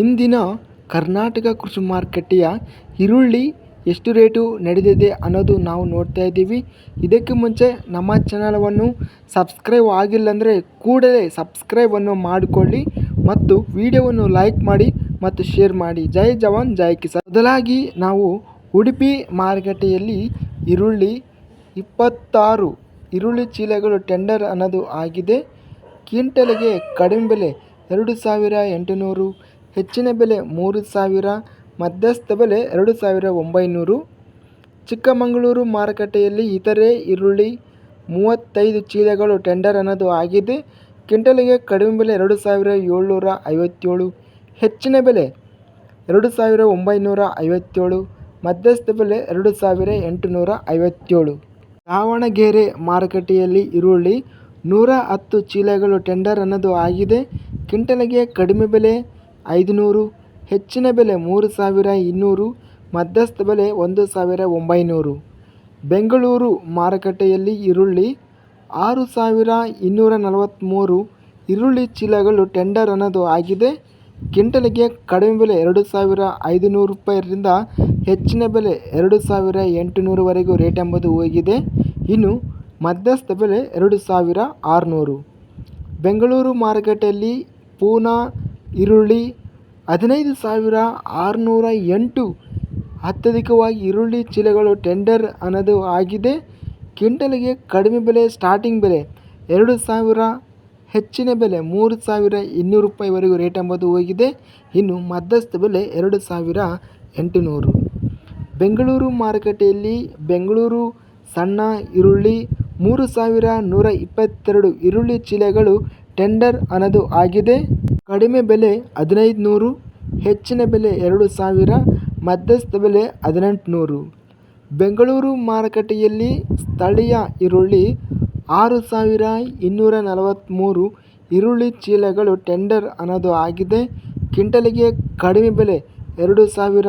ಇಂದಿನ ಕರ್ನಾಟಕ ಕೃಷಿ ಮಾರುಕಟ್ಟೆಯ ಈರುಳ್ಳಿ ಎಷ್ಟು ರೇಟು ನಡೆದಿದೆ ಅನ್ನೋದು ನಾವು ನೋಡ್ತಾ ಇದ್ದೀವಿ. ಇದಕ್ಕೆ ಮುಂಚೆ ನಮ್ಮ ಚಾನಲವನ್ನು ಸಬ್ಸ್ಕ್ರೈಬ್ ಆಗಿಲ್ಲ ಅಂದರೆ ಕೂಡಲೇ ಸಬ್ಸ್ಕ್ರೈಬನ್ನು ಮಾಡಿಕೊಳ್ಳಿ ಮತ್ತು ವಿಡಿಯೋವನ್ನು ಲೈಕ್ ಮಾಡಿ ಮತ್ತು ಶೇರ್ ಮಾಡಿ. ಜೈ ಜವಾನ್, ಜೈ ಕಿಸಾನ್. ಮೊದಲಾಗಿ ನಾವು ಉಡುಪಿ ಮಾರುಕಟ್ಟೆಯಲ್ಲಿ ಈರುಳ್ಳಿ ಇಪ್ಪತ್ತಾರು ಈರುಳ್ಳಿ ಚೀಲಗಳು ಟೆಂಡರ್ ಅನ್ನೋದು ಆಗಿದೆ. ಕ್ವಿಂಟಲ್ಗೆ ಕಡಿಮೆ ಬೆಲೆ ಎರಡು ಸಾವಿರ ಎಂಟುನೂರು ಹೆಚ್ಚಿನ ಬೆಲೆ ಮೂರು ಸಾವಿರ, ಮಧ್ಯಸ್ಥ ಬೆಲೆ ಎರಡು ಸಾವಿರ ಒಂಬೈನೂರು. ಚಿಕ್ಕಮಗಳೂರು ಮಾರುಕಟ್ಟೆಯಲ್ಲಿ ಇತರೆ ಈರುಳ್ಳಿ ಮೂವತ್ತೈದು ಚೀಲಗಳು ಟೆಂಡರ್ ಅನ್ನೋದು ಆಗಿದೆ. ಕ್ವಿಂಟಲ್ಗೆ ಕಡಿಮೆ ಬೆಲೆ ಎರಡು ಸಾವಿರ ಏಳ್ನೂರ ಐವತ್ತೇಳು, ಹೆಚ್ಚಿನ ಬೆಲೆ ಎರಡು ಸಾವಿರ ಒಂಬೈನೂರ ಐವತ್ತೇಳು, ಮಧ್ಯಸ್ಥ ಬೆಲೆ ಎರಡು ಸಾವಿರ ಎಂಟುನೂರ ಐವತ್ತೇಳು. ದಾವಣಗೆರೆ ಮಾರುಕಟ್ಟೆಯಲ್ಲಿ ಈರುಳ್ಳಿ ನೂರ ಹತ್ತು ಚೀಲಗಳು ಟೆಂಡರ್ ಅನ್ನೋದು ಆಗಿದೆ. ಕ್ವಿಂಟಲ್ಗೆ ಕಡಿಮೆ ಬೆಲೆ ಐದುನೂರು, ಹೆಚ್ಚಿನ ಬೆಲೆ ಮೂರು ಸಾವಿರ ಇನ್ನೂರು, ಮಧ್ಯಸ್ಥ ಬೆಲೆ ಒಂದು ಸಾವಿರ ಒಂಬೈನೂರು. ಬೆಂಗಳೂರು ಮಾರುಕಟ್ಟೆಯಲ್ಲಿ ಈರುಳ್ಳಿ ಆರು ಸಾವಿರ ಇನ್ನೂರ ನಲವತ್ತ್ಮೂರು ಈರುಳ್ಳಿ ಚೀಲಗಳು ಟೆಂಡರ್ ಅನ್ನೋದು ಆಗಿದೆ. ಕಿಂಟಲಿಗೆ ಕಡಿಮೆ ಬೆಲೆ ಎರಡು ಸಾವಿರ ಐದುನೂರು ರೂಪಾಯಿರಿಂದ ಹೆಚ್ಚಿನ ಬೆಲೆ ಎರಡು ಸಾವಿರ ಎಂಟುನೂರವರೆಗೂ ರೇಟ್ ಎಂಬುದು ಹೋಗಿದೆ. ಇನ್ನು ಮಧ್ಯಸ್ಥ ಬೆಲೆ ಎರಡು ಸಾವಿರ ಆರುನೂರು. ಬೆಂಗಳೂರು ಮಾರುಕಟ್ಟೆಯಲ್ಲಿ ಪೂನಾ ಈರುಳ್ಳಿ ಹದಿನೈದು ಸಾವಿರ ಆರುನೂರ ಎಂಟು. ಅತ್ಯಧಿಕವಾಗಿ ಈರುಳ್ಳಿ ಚೀಲಗಳು ಟೆಂಡರ್ ಅನ್ನೋದು ಆಗಿದೆ. ಕ್ವಿಂಟಲ್ಗೆ ಕಡಿಮೆ ಬೆಲೆ, ಸ್ಟಾರ್ಟಿಂಗ್ ಬೆಲೆ ಎರಡು ಸಾವಿರ, ಹೆಚ್ಚಿನ ಬೆಲೆ ಮೂರು ಸಾವಿರ ಇನ್ನೂರು ರೂಪಾಯಿವರೆಗೂ ರೇಟ್ ಎಂಬುದು ಹೋಗಿದೆ. ಇನ್ನು ಮಧ್ಯಸ್ಥ ಬೆಲೆ ಎರಡು ಸಾವಿರ ಎಂಟುನೂರು. ಬೆಂಗಳೂರು ಮಾರುಕಟ್ಟೆಯಲ್ಲಿ ಬೆಂಗಳೂರು ಸಣ್ಣ ಈರುಳ್ಳಿ ಮೂರು ಸಾವಿರ ನೂರ ಇಪ್ಪತ್ತೆರಡು ಈರುಳ್ಳಿ ಚೀಲಗಳು ಟೆಂಡರ್ ಅನ್ನೋದು ಆಗಿದೆ. ಕಡಿಮೆ ಬೆಲೆ ಹದಿನೈದು ನೂರು ಹೆಚ್ಚಿನ ಬೆಲೆ ಎರಡು ಸಾವಿರ, ಮಧ್ಯಸ್ಥ ಬೆಲೆ ಹದಿನೆಂಟು ನೂರು ಬೆಂಗಳೂರು ಮಾರುಕಟ್ಟೆಯಲ್ಲಿ ಸ್ಥಳೀಯ ಈರುಳ್ಳಿ ಆರು ಸಾವಿರ ಇನ್ನೂರ ನಲವತ್ತ್ಮೂರು ಈರುಳ್ಳಿ ಚೀಲಗಳು ಟೆಂಡರ್ ಅನ್ನೋದು ಆಗಿದೆ. ಕ್ವಿಂಟಲಿಗೆ ಕಡಿಮೆ ಬೆಲೆ ಎರಡು ಸಾವಿರ,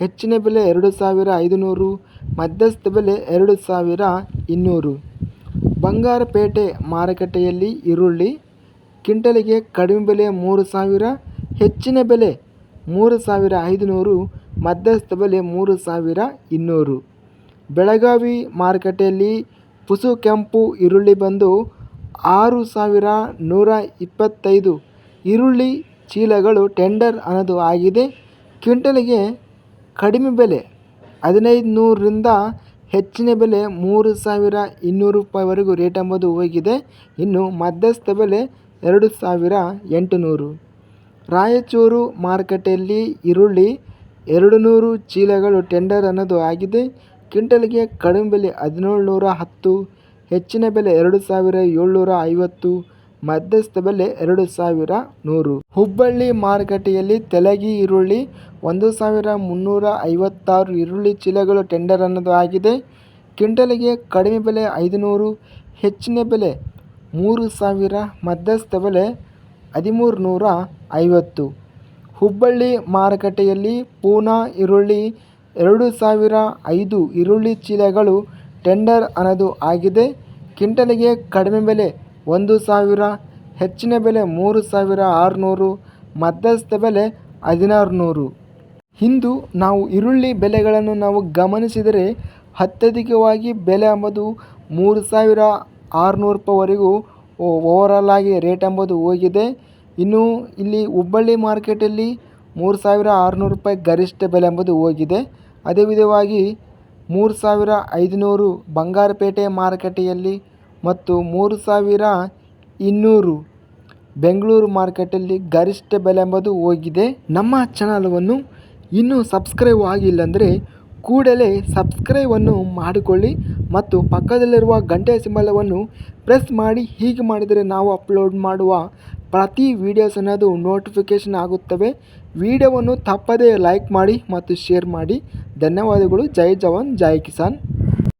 ಹೆಚ್ಚಿನ ಬೆಲೆ ಎರಡು ಸಾವಿರ ಐದುನೂರು, ಮಧ್ಯಸ್ಥ ಬೆಲೆ ಎರಡು ಸಾವಿರ ಇನ್ನೂರು. ಬಂಗಾರಪೇಟೆ ಮಾರುಕಟ್ಟೆಯಲ್ಲಿ ಈರುಳ್ಳಿ ಕ್ವಿಂಟಲ್ಗೆ ಕಡಿಮೆ ಬೆಲೆ ಮೂರು ಸಾವಿರ, ಹೆಚ್ಚಿನ ಬೆಲೆ ಮೂರು ಸಾವಿರ ಐದುನೂರು, ಮಧ್ಯಸ್ಥ ಬೆಲೆ ಮೂರು ಸಾವಿರ ಇನ್ನೂರು. ಬೆಳಗಾವಿ ಮಾರುಕಟ್ಟೆಯಲ್ಲಿ ಪುಸು ಕೆಂಪು ಈರುಳ್ಳಿ ಬಂದು ಆರು ಸಾವಿರ ನೂರ ಇಪ್ಪತ್ತೈದು. ಈರುಳ್ಳಿ ಚೀಲಗಳು ಟೆಂಡರ್ ಅನ್ನೋದು ಆಗಿದೆ. ಕ್ವಿಂಟಲಿಗೆ ಕಡಿಮೆ ಬೆಲೆ ಹದಿನೈದು ನೂರರಿಂದ ಹೆಚ್ಚಿನ ಬೆಲೆ ಮೂರು ಸಾವಿರ ಇನ್ನೂರು ರೂಪಾಯಿವರೆಗೂ ರೇಟ್ ಎಂಬುದು ಹೋಗಿದೆ. ಇನ್ನು ಮಧ್ಯಸ್ಥ ಬೆಲೆ ಎರಡು ಸಾವಿರ ಎಂಟುನೂರು. ರಾಯಚೂರು ಮಾರುಕಟ್ಟೆಯಲ್ಲಿ ಈರುಳ್ಳಿ ಎರಡು ನೂರು, ಚೀಲಗಳು ಟೆಂಡರ್ ಅನ್ನೋದು ಆಗಿದೆ. ಕ್ವಿಂಟಲ್ಗೆ ಕಡಿಮೆ ಬೆಲೆ ಹದಿನೇಳು ನೂರ ಹತ್ತು, ಹೆಚ್ಚಿನ ಬೆಲೆ ಎರಡು ಸಾವಿರ ಏಳ್ನೂರ ಐವತ್ತು, ಮಧ್ಯಸ್ಥ ಬೆಲೆ ಎರಡು ಸಾವಿರ ನೂರು. ಹುಬ್ಬಳ್ಳಿ ಮಾರುಕಟ್ಟೆಯಲ್ಲಿ ತೆಲಗಿ ಈರುಳ್ಳಿ ಒಂದು ಸಾವಿರ ಮುನ್ನೂರ ಐವತ್ತಾರು ಈರುಳ್ಳಿ ಚೀಲಗಳು ಟೆಂಡರ್ ಅನ್ನೋದು ಆಗಿದೆ. ಕ್ವಿಂಟಲ್ಗೆ ಕಡಿಮೆ ಬೆಲೆ ಐದುನೂರು, ಹೆಚ್ಚಿನ ಬೆಲೆ ಮೂರು ಸಾವಿರ ಮಧ್ಯಸ್ಥ ಬೆಲೆ ಹದಿಮೂರು ನೂರ ಐವತ್ತು ಹುಬ್ಬಳ್ಳಿ ಮಾರುಕಟ್ಟೆಯಲ್ಲಿ ಪೂನಾ ಈರುಳ್ಳಿ ಎರಡು ಸಾವಿರ ಐದು ಈರುಳ್ಳಿ ಚೀಲಗಳು ಟೆಂಡರ್ ಅನ್ನೋದು ಆಗಿದೆ. ಕಿಂಟಲಿಗೆ ಕಡಿಮೆ ಬೆಲೆ ಒಂದು ಸಾವಿರ, ಹೆಚ್ಚಿನ ಬೆಲೆ ಮೂರು ಸಾವಿರ ಆರುನೂರು, ಮಧ್ಯಸ್ಥ ಬೆಲೆ ಹದಿನಾರು ನೂರು ಇಂದು ನಾವು ಈರುಳ್ಳಿ ಬೆಲೆಗಳನ್ನು ನಾವು ಗಮನಿಸಿದರೆ ಅತ್ಯಧಿಕವಾಗಿ ಬೆಲೆ ಅಂಬೋದು ಮೂರು ಸಾವಿರ ಆರುನೂರು ರೂಪಾಯಿವರೆಗೂ ಓವರಾಲ್ ಆಗಿ ರೇಟ್ ಎಂಬುದು ಹೋಗಿದೆ. ಇನ್ನು ಇಲ್ಲಿ ಹುಬ್ಬಳ್ಳಿ ಮಾರ್ಕೆಟಲ್ಲಿ ಮೂರು ಸಾವಿರ ಆರುನೂರು ರೂಪಾಯಿ ಗರಿಷ್ಠ ಬೆಲೆ ಎಂಬುದು ಹೋಗಿದೆ. ಅದೇ ವಿಧವಾಗಿ ಮೂರು ಸಾವಿರ ಐದುನೂರು ಬಂಗಾರಪೇಟೆ ಮಾರುಕಟ್ಟೆಯಲ್ಲಿ ಮತ್ತು ಮೂರು ಸಾವಿರ ಇನ್ನೂರು ಬೆಂಗಳೂರು ಮಾರ್ಕೆಟಲ್ಲಿ ಗರಿಷ್ಠ ಬೆಲೆ ಎಂಬುದು ಹೋಗಿದೆ. ನಮ್ಮ ಚಾನಲವನ್ನು ಇನ್ನೂ ಸಬ್ಸ್ಕ್ರೈಬ್ ಆಗಿಲ್ಲ ಅಂದರೆ ಕೂಡಲೇ ಸಬ್ಸ್ಕ್ರೈಬನ್ನು ಮಾಡಿಕೊಳ್ಳಿ. ಮತ್ತು ಪಕ್ಕದಲ್ಲಿರುವ ಗಂಟೆ ಸಿಂಬಲವನ್ನು ಪ್ರೆಸ್ ಮಾಡಿ ಹೀಗೆ ಮಾಡಿದರೆ ನಾವು ಅಪ್ಲೋಡ್ ಮಾಡುವ ಪ್ರತಿ ವೀಡಿಯೋಸ್ ಅನ್ನೋದು ನೋಟಿಫಿಕೇಷನ್ ಆಗುತ್ತವೆ. ವಿಡಿಯೋವನ್ನು ತಪ್ಪದೇ ಲೈಕ್ ಮಾಡಿ ಮತ್ತು ಶೇರ್ ಮಾಡಿ. ಧನ್ಯವಾದಗಳು. ಜೈ ಜವಾನ್, ಜೈ ಕಿಸಾನ್.